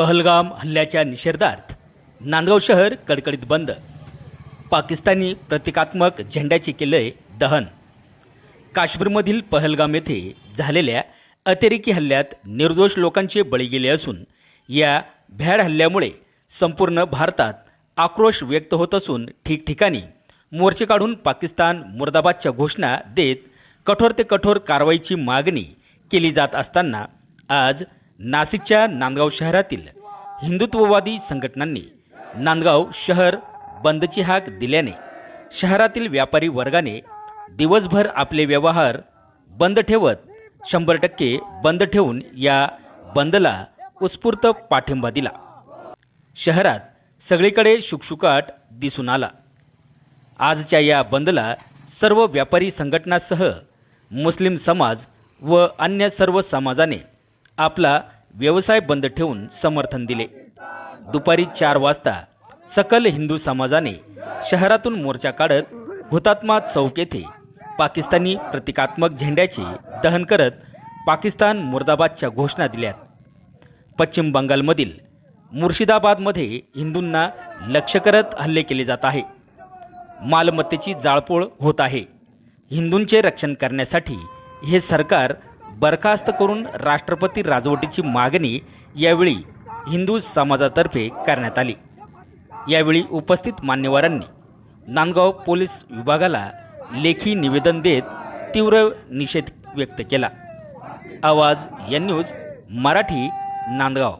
पहलगाम हल्ल्याच्या निषेधार्थ नांदगाव शहर कडकडीत बंद. पाकिस्तानी प्रतिकात्मक झेंड्याचे केलंय दहन. काश्मीरमधील पहलगाम येथे झालेल्या अतिरेकी हल्ल्यात निर्दोष लोकांचे बळी गेले असून या भ्याड हल्ल्यामुळे संपूर्ण भारतात आक्रोश व्यक्त होत असून ठिकठिकाणी मोर्चे काढून पाकिस्तान मुर्दाबादच्या घोषणा देत कठोर ते कठोर कारवाईची मागणी केली जात असताना आज नाशिकच्या नांदगाव शहरातील हिंदुत्ववादी संघटनांनी नांदगाव शहर बंदची हाक दिल्याने शहरातील व्यापारी वर्गाने दिवसभर आपले व्यवहार बंद ठेवत शंभर टक्के बंद ठेवून या बंदला उत्स्फूर्त पाठिंबा दिला. शहरात सगळीकडे शुकशुकाट दिसून आला. आजच्या या बंदला सर्व व्यापारी संघटनासह मुस्लिम समाज व अन्य सर्व समाजाने आपला व्यवसाय बंद ठेवून समर्थन दिले. दुपारी चार वाजता सकल हिंदू समाजाने शहरातून मोर्चा काढत हुतात्मा चौक येथे पाकिस्तानी प्रतिकात्मक झेंड्याचे दहन करत पाकिस्तान मुर्दाबादच्या घोषणा दिल्यात. पश्चिम बंगालमधील मुर्शिदाबादमध्ये हिंदूंना लक्ष करत हल्ले केले जात आहे. मालमत्तेची जाळपोळ होत आहे. हिंदूंचे रक्षण करण्यासाठी हे सरकार बरखास्त करून राष्ट्रपती राजवटीची मागणी यावेळी हिंदू समाजातर्फे करण्यात आली. यावेळी उपस्थित मान्यवरांनी नांदगाव पोलीस विभागाला लेखी निवेदन देत तीव्र निषेध व्यक्त केला. आवाज या न्यूज मराठी नांदगाव.